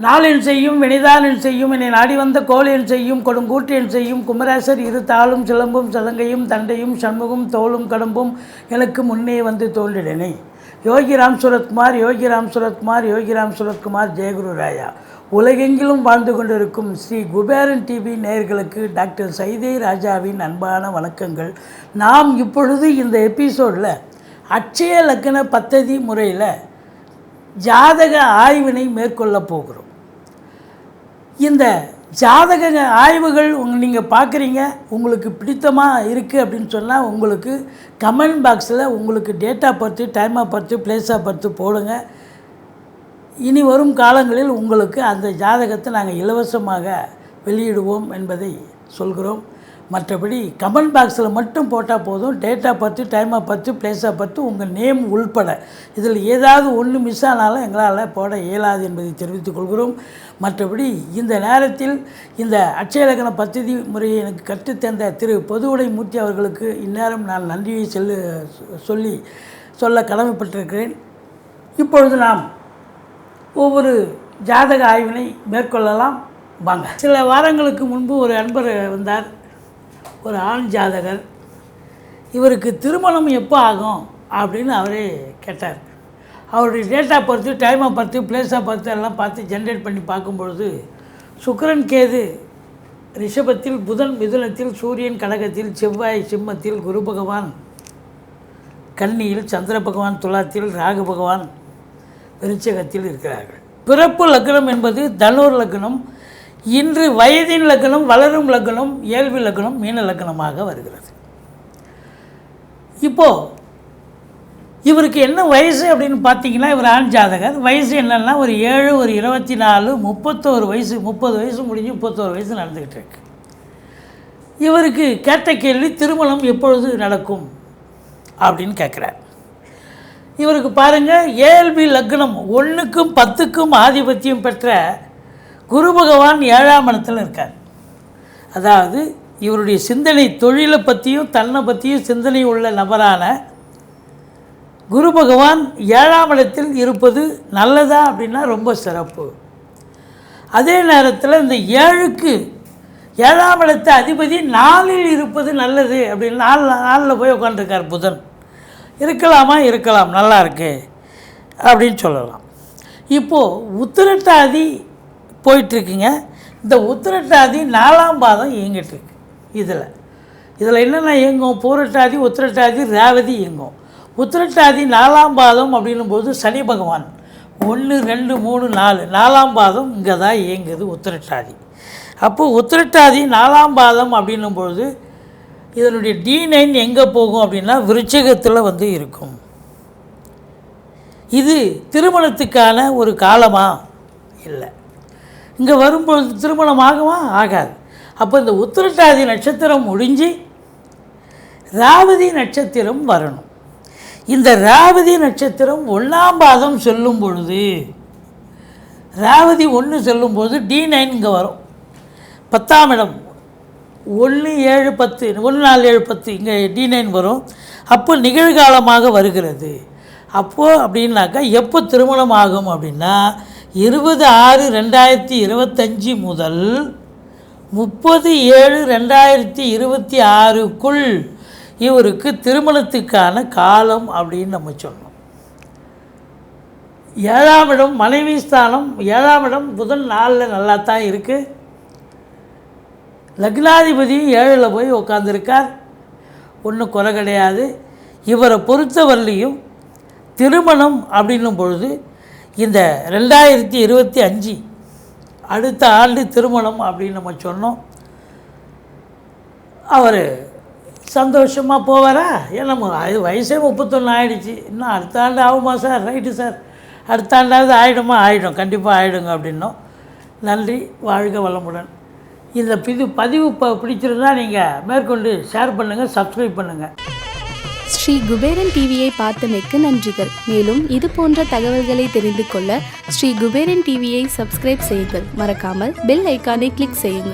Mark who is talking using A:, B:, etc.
A: நாளின் செய்யும் வினிதானின் செய்யும் என்னை நாடி வந்த கோலின் செய்யும் கொடுங்கூற்றியன் செய்யும் குமரேசர் இரு தாளும் சிலம்பும் சலங்கையும் தண்டையும் சண்முகம் தோளும் கடம்பும் எனக்கு முன்னே வந்து தோன்றிடனே யோகிராம் சுரத்குமார் யோகிராம் சுரத்குமார் யோகிராம் சுரத்குமார் ஜெயகுரு ராயா. உலகெங்கிலும் வாழ்ந்து கொண்டிருக்கும் ஸ்ரீ குபேரன் டிவி நேயர்களுக்கு டாக்டர் சைதே ராஜாவின் அன்பான வணக்கங்கள். நாம் இப்பொழுது இந்த எபிசோடில் அட்சய லக்கண பத்ததி முறையில் ஜாதக ஆய்வினை மேற்கொள்ளப் போகிறோம். இந்த ஜாதக ஆய்வுகள் உங் நீங்கள் பார்க்குறீங்க உங்களுக்கு பிடித்தமாக இருக்குது அப்படின்னு சொன்னால் உங்களுக்கு கமெண்ட் பாக்ஸில் உங்களுக்கு டேட்டா பார்த்து டைமாக பார்த்து பிளேஸாக பார்த்து போடுங்கள் இனி வரும் காலங்களில் உங்களுக்கு அந்த ஜாதகத்தை நாங்கள் இலவசமாக வெளியிடுவோம் என்பதை சொல்கிறோம். மற்றபடி கமெண்ட் பாக்ஸில் மட்டும் போட்டால் போதும். டேட்டா பற்றி டைமாக பற்றி பிளேஸாக பற்றி உங்கள் நேம் உள்பட. இதில் ஏதாவது ஒன்று மிஸ் ஆனாலும் எங்களால் போட இயலாது என்பதை தெரிவித்துக் கொள்கிறோம். மற்றபடி இந்த நேரத்தில் இந்த அட்சயலக்கண பத்ததி முறையை எனக்கு கற்றுத்தந்த திரு பொதுவுடை மூர்த்தி அவர்களுக்கு இந்நேரம் நான் நன்றியை செல்லு சொல்லி சொல்ல கடமைப்பட்டிருக்கிறேன். இப்பொழுது நாம் ஒவ்வொரு ஜாதக ஆய்வினை மேற்கொள்ளலாம். வாங்க. சில வாரங்களுக்கு முன்பு ஒரு அன்பர் வந்தார். ஒரு ஆண் ஜாதகர். இவருக்கு திருமணம் எப்போ ஆகும்? அப்படின்னு அவரே கேட்டார். அவருடைய டேட்டா பொறுத்து டைமை பார்த்து பிளேஸை பார்த்து எல்லாம் பார்த்து ஜென்ரேட் பண்ணி பார்க்கும்பொழுது சுக்கரன் கேது ரிஷபத்தில் புதன் மிதுனத்தில் சூரியன் கடகத்தில் செவ்வாய் சிம்மத்தில் குரு பகவான் கன்னியில் சந்திர பகவான் துலாத்தில் ராகு பகவான் விருச்சகத்தில் இருக்கிறார்கள். பிறப்பு லக்னம் என்பது தனுர் லக்னம் இன்று வயதின் லக்னம் வளரும் லக்னம் இயல்பு லக்னம் மீன லக்னமாக வருகிறது. இப்போது இவருக்கு என்ன வயசு அப்படின்னு பார்த்தீங்கன்னா இவர் ஆண் ஜாதகர். வயசு என்னென்னா ஒரு ஏழு ஒரு இருபத்தி நாலு முப்பத்தோரு வயசு முப்பது வயசு முடிஞ்சு முப்பத்தோரு வயசு நடந்துக்கிட்டு இருக்கு. இவருக்கு கேட்ட கேள்வி திருமணம் எப்பொழுது நடக்கும்? அப்படின்னு கேட்குறார். இவருக்கு பாருங்கள் ஏஎல்பி லக்னம் ஒன்றுக்கும் பத்துக்கும் ஆதிபத்தியம் பெற்ற குரு பகவான் ஏழாம் இடத்தில் இருக்கார். அதாவது இவருடைய சிந்தனை தொழிலை பற்றியும் தன்னை பற்றியும் சிந்தனை உள்ள நபரான குரு பகவான் ஏழாம் இடத்தில் இருப்பது நல்லதா அப்படின்னா ரொம்ப சிறப்பு. அதே நேரத்தில் இந்த ஏழுக்கு ஏழாம் இடத்த அதிபதி நாளில் இருப்பது நல்லது அப்படின்னு நாலு நாளில் போய் உட்காந்துருக்கார் புதன். இருக்கலாமா? இருக்கலாம். நல்லா இருக்கு. அப்படின்னு சொல்லலாம். இப்போது உத்திரட்டாதி போயிட்டுருக்குங்க. இந்த உத்திரட்டாதி நாலாம் பாதம் இயங்கிட்டுருக்கு இதில். இதில் என்னென்ன இயங்கும்? பூரட்டாதி உத்திரட்டாதி ரேவதி இயங்கும். உத்திரட்டாதி நாலாம் பாதம் அப்படின்னும் போது சனி பகவான். ஒன்று ரெண்டு மூணு நாலு. நாலாம் பாதம் இங்கே தான் இயங்குது உத்திரட்டாதி. அப்போது உத்திரட்டாதி நாலாம் பாதம் அப்படின்னும் பொழுது இதனுடைய டி நைன் எங்கே போகும் அப்படின்னா விருச்சகத்தில் வந்து இருக்கும். இது திருமணத்துக்கான ஒரு காலமா? இல்லை. இங்கே வரும்பொழுது திருமணம் ஆகுமா? ஆகாது. அப்போ இந்த உத்திரட்டாதி நட்சத்திரம் முடிஞ்சு ராவதி நட்சத்திரம் வரணும். இந்த ராவதி நட்சத்திரம் ஒன்றாம் பாதம் சொல்லும் பொழுது ராவதி ஒன்று சொல்லும்போது டி நைன் இங்கே வரும். பத்தாம் இடம். ஒன்று ஏழு பத்து ஒன்று நாலு ஏழு பத்து இங்கே டி நைன் வரும். அப்போ நிகழ்காலமாக வருகிறது. அப்போது அப்படின்னாக்கா எப்போ திருமணம் ஆகும் அப்படின்னா இருபது ஆறு ரெண்டாயிரத்தி இருபத்தஞ்சி முதல் முப்பது ஏழு ரெண்டாயிரத்தி இருபத்தி ஆறுக்குள் இவருக்கு திருமணத்துக்கான காலம் அப்படின்னு நம்ம சொன்னோம் ஏழாம் இடம் மனைவி ஸ்தானம் ஏழாம் இடம் புதன் நாளில் நல்லா தான் இருக்குது லக்னாதிபதி ஏழில் போய் உட்காந்துருக்கார் ஒன்றும் குறை கிடையாது. இவரை பொறுத்தவரையிலையும் திருமணம் அப்படின்னும் பொழுது இந்த ரெண்டாயிரத்தி இருபத்தி அஞ்சு அடுத்த ஆண்டு திருமணம் அப்படின்னு நம்ம சொன்னோம். அவர் சந்தோஷமாக போவாரா? ஏன்னா அது வயசே முப்பத்தொன்று ஆகிடுச்சு இன்னும் அடுத்த ஆண்டு ஆகுமா சார்? Right sir. அடுத்த ஆண்டாவது ஆகிடுமா ஆகிடும் கண்டிப்பாக ஆகிடுங்க அப்படின்னோம். நன்றி. வாழ்க வளமுடன். இந்த இது பதிவு ப பிடிச்சிருந்தா நீங்கள் மேற்கொண்டு ஷேர் பண்ணுங்கள் சப்ஸ்கிரைப் பண்ணுங்கள்
B: ஸ்ரீ குபேரன் டிவியை பார்த்தமைக்கு நன்றிகள். மேலும் இது போன்ற தகவல்களை தெரிந்து கொள்ள ஸ்ரீ குபேரன் டிவியை சப்ஸ்கிரைப் செய்யுங்கள். மறக்காமல் பெல் ஐக்கானை கிளிக் செய்யுங்கள்.